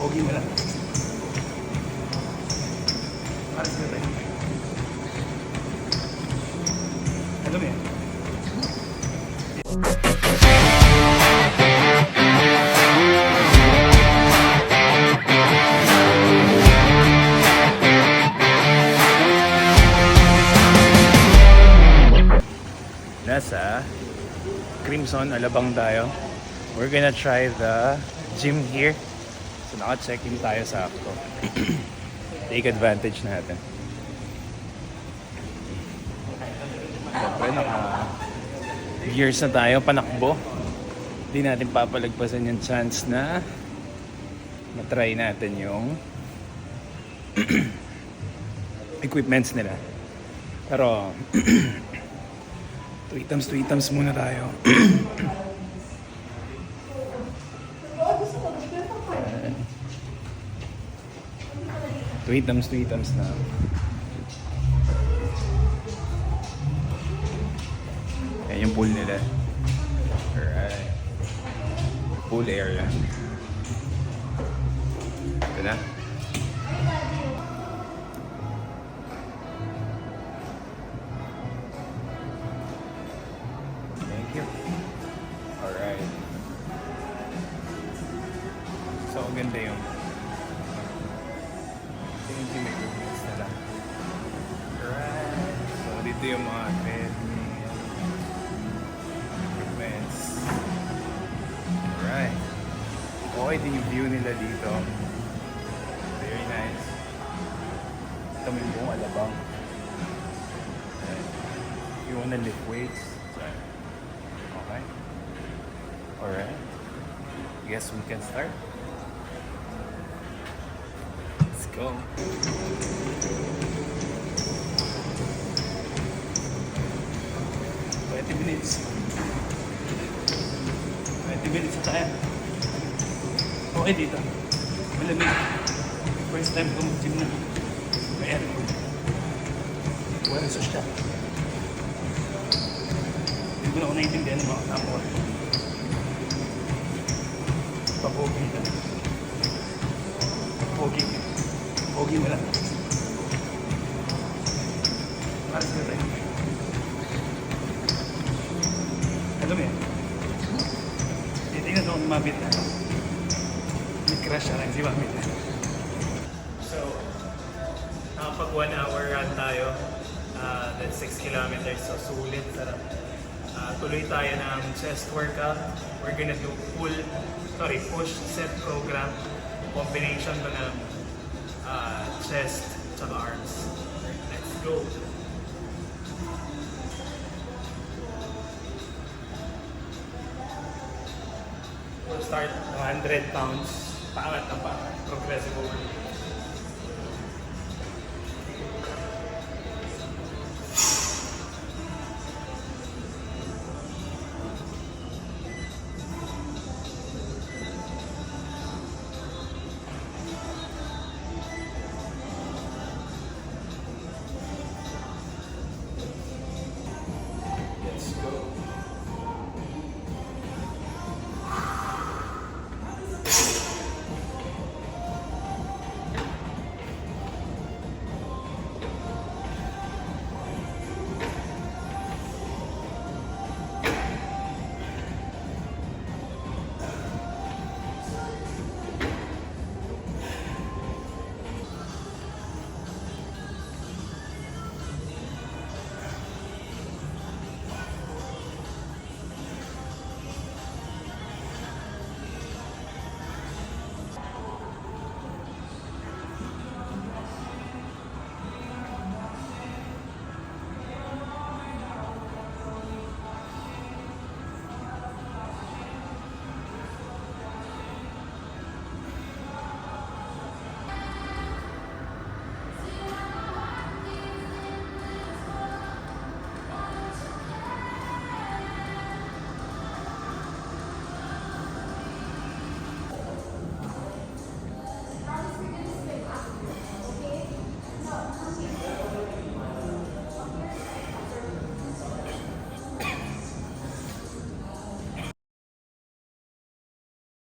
Pogi mo lang. Para sa tayo. Alam yan? Nasa Crimson, Alabang tayo. We're gonna try the gym here. So naka-check-in tayo sa Apto. Take advantage natin. Siyempre, naka years na tayo, panakbo. Hindi natin papalagpasan yung chance na matry natin yung equipments nila. Pero tweetams tweetams muna tayo. Tweetams tweetams na. Yan yung pool nila. Alright. Pool area. Ito na. Thank you. Alright. So, ganda yung So, dito yung mga treadmill. Equipments. Alright. Okay din yung view nila dito. Very nice. Ito may buong alabang. You wanna lift weights. Okay. Alright. Guess we can start. Let's go. Minutes. Twenty minutes na tayo. Okay dito. Malamig. First time ko mag-gym na. May aircon. Walang social. Hindi ko na ako naiintindihan ng mga tao. Papogi na. Pogi. Pogi mo lang. Yan? Titignan ko kung mabit na. May crush na lang si Mabit na. So, nakapag one hour run tayo. Uh, that's 6 kilometers. So, sulit. Sarap. Uh, tuloy tayo ng chest workout. We're gonna do pull, sorry, push set program. Combination ko ng uh, chest tsaka arms. Let's go. Start 100 pounds. Paangat na pa. Progressive overload.